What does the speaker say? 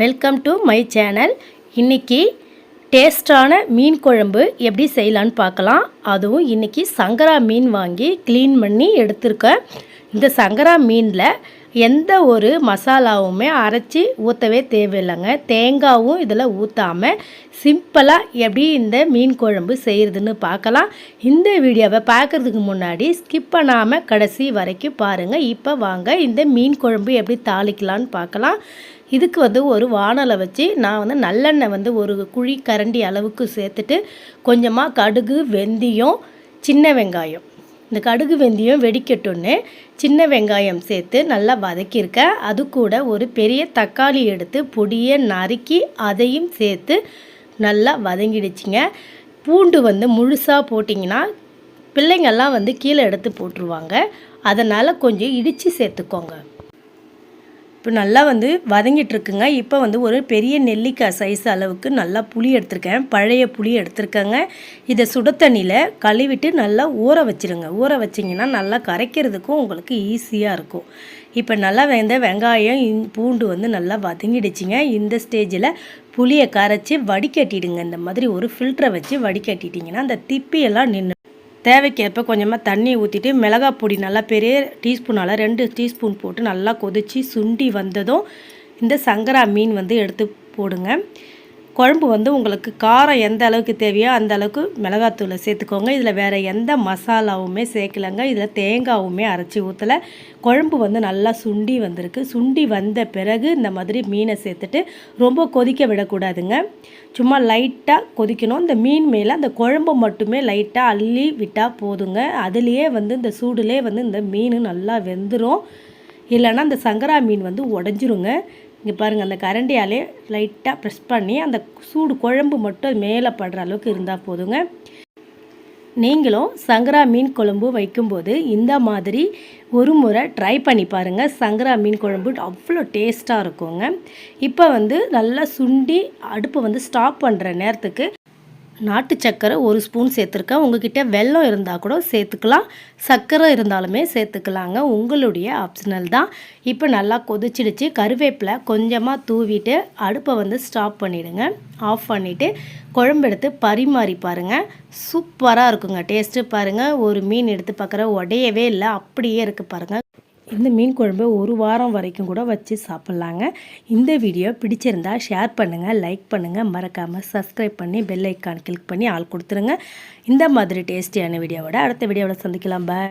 Welcome to my channel இன்னைக்கு டேஸ்டான மீன் குழம்பு எப்படி செய்யலான்னு பார்க்கலாம். அதுவும் இன்றைக்கி சங்கரா மீன் வாங்கி க்ளீன் பண்ணி எடுத்திருக்கேன். இந்த சங்கரா மீனில் எந்த ஒரு மசாலாவுமே அரைச்சி ஊற்றவே தேவையில்லைங்க. தேங்காவும் இதில் ஊற்றாமல் சிம்பிளாக எப்படி இந்த மீன் குழம்பு செய்கிறதுன்னு பார்க்கலாம். இந்த வீடியோவை பார்க்குறதுக்கு முன்னாடி ஸ்கிப் பண்ணாமல் கடைசி வரைக்கும் பாருங்கள் இப்போ வாங்க இந்த மீன் குழம்பு எப்படி தாளிக்கலான்னு பார்க்கலாம். இதுக்கு வந்து ஒரு வானலை வச்சு நான் வந்து நல்லெண்ணெய் வந்து ஒரு குழி கரண்டி அளவுக்கு சேர்த்துட்டு கொஞ்சமாக கடுகு வெந்தயம் சின்ன வெங்காயம். இந்த கடுகு வெந்தயம் வெடிக்கட்டும்னு சின்ன வெங்காயம் சேர்த்து நல்லா வதக்கியிருக்கேன் அது கூட ஒரு பெரிய தக்காளி எடுத்து பொடியை நறுக்கி அதையும் சேர்த்து நல்லா வதங்கிடுச்சிங்க. பூண்டு வந்து முழுசாக போட்டிங்கன்னா பிள்ளைங்கள்லாம் வந்து கீழே எடுத்து போட்டுருவாங்க. அதனால் கொஞ்சம் இடித்து சேர்த்துக்கோங்க. இப்போ நல்லா வந்து வதங்கிட்டுருக்குங்க. இப்போ வந்து ஒரு பெரிய நெல்லிக்காய் சைஸ் அளவுக்கு நல்லா புளி எடுத்திருக்கேன். பழைய புளி எடுத்திருக்கேங்க. இதை சுட தண்ணியில் கழுவிட்டு நல்லா ஊற வச்சிருங்க. ஊற வச்சிங்கன்னா நல்லா கரைக்கிறதுக்கும் உங்களுக்கு ஈஸியாக இருக்கும். இப்போ நல்லா வெந்த வெங்காயம் இன்- பூண்டு வந்து நல்லா வதங்கிடுச்சிங்க. இந்த ஸ்டேஜில் புளியை கரைச்சி வடிகட்டிடுங்க. இந்த மாதிரி ஒரு ஃபில்டரை வச்சு வடிகட்டிட்டிங்கன்னா அந்த திப்பியெல்லாம் நின்று தேவைக்கேற்ப கொஞ்சமாக தண்ணி ஊற்றிட்டு மிளகாய் பொடி நல்லா பெரிய டீஸ்பூனால் ரெண்டு டீஸ்பூன் போட்டு நல்லா கொதித்து சுண்டி வந்ததும் இந்த சங்கரா மீன் வந்து எடுத்து போடுங்க. குழம்பு வந்து உங்களுக்கு காரம் எந்த அளவுக்கு தேவையோ அந்த அளவுக்கு மிளகாத்தூளை சேர்த்துக்கோங்க. இதில் வேறு எந்த மசாலாவுமே சேர்க்கலைங்க. இதில் தேங்காவுமே அரைச்சி ஊற்றலை குழம்பு வந்து நல்லா சுண்டி வந்திருக்கு. சுண்டி வந்த பிறகு இந்த மாதிரி மீனை சேர்த்துட்டு ரொம்ப கொதிக்க விடக்கூடாதுங்க. சும்மா லைட்டாக கொதிக்கணும். இந்த மீன் மேலே அந்த குழம்பு மட்டுமே லைட்டாக அள்ளி விட்டால் போதுங்க. அதுலேயே வந்து இந்த சூடுலேயே வந்து இந்த மீன் நல்லா வெந்துடும் இல்லைன்னா அந்த சங்கரா மீன் வந்து உடஞ்சிருங்க. இங்கே பாருங்கள் அந்த கரண்டியாலே லைட்டாக ப்ரெஸ் பண்ணி அந்த சூடு குழம்பு மட்டும் மேலே படுற அளவுக்கு இருந்தால் போதுங்க. நீங்களும் சங்கரா மீன் குழம்பு வைக்கும்போது இந்த மாதிரி ஒரு முறை ட்ரை பண்ணி பாருங்கள் சங்கரா மீன் குழம்பு அவ்வளோ டேஸ்ட்டாக இருக்குங்க. இப்போ வந்து நல்லா சுண்டி அடுப்பை வந்து ஸ்டாப் பண்ணுற நேரத்துக்கு நாட்டு சர்க்கரை ஒரு ஸ்பூன் சேர்த்துருக்கேன். உங்ககிட்ட வெல்லம் இருந்தால் கூட சேர்த்துக்கலாம். சர்க்கரை இருந்தாலுமே சேர்த்துக்கலாங்க. உங்களுடைய ஆப்ஷனல் தான். இப்போ நல்லா கொதிச்சிடுச்சு. கருவேப்பிலை கொஞ்சமாக தூவிட்டு அடுப்பை வந்து ஸ்டாப் பண்ணிவிடுங்க ஆஃப் பண்ணிவிட்டு குழம்பு எடுத்து பரிமாறி பாருங்கள் சூப்பராக இருக்குங்க. டேஸ்ட்டு பாருங்கள் ஒரு மீன் எடுத்து பார்க்குற உடையவே இல்லை. அப்படியே இருக்குது பாருங்கள் இந்த மீன் குழம்பு ஒரு வாரம் வரைக்கும் கூட வச்சு சாப்பிட்லாங்க. இந்த வீடியோ பிடிச்சிருந்தா ஷேர் பண்ணுங்கள் லைக் பண்ணுங்கள் மறக்காமல் சப்ஸ்கிரைப் பண்ணி பெல் ஐக்கான் கிளிக் பண்ணி ஆள் கொடுத்துருங்க. இந்த மாதிரி டேஸ்டியான வீடியோவோட அடுத்த வீடியோவில் சந்திக்கலாம். பாய்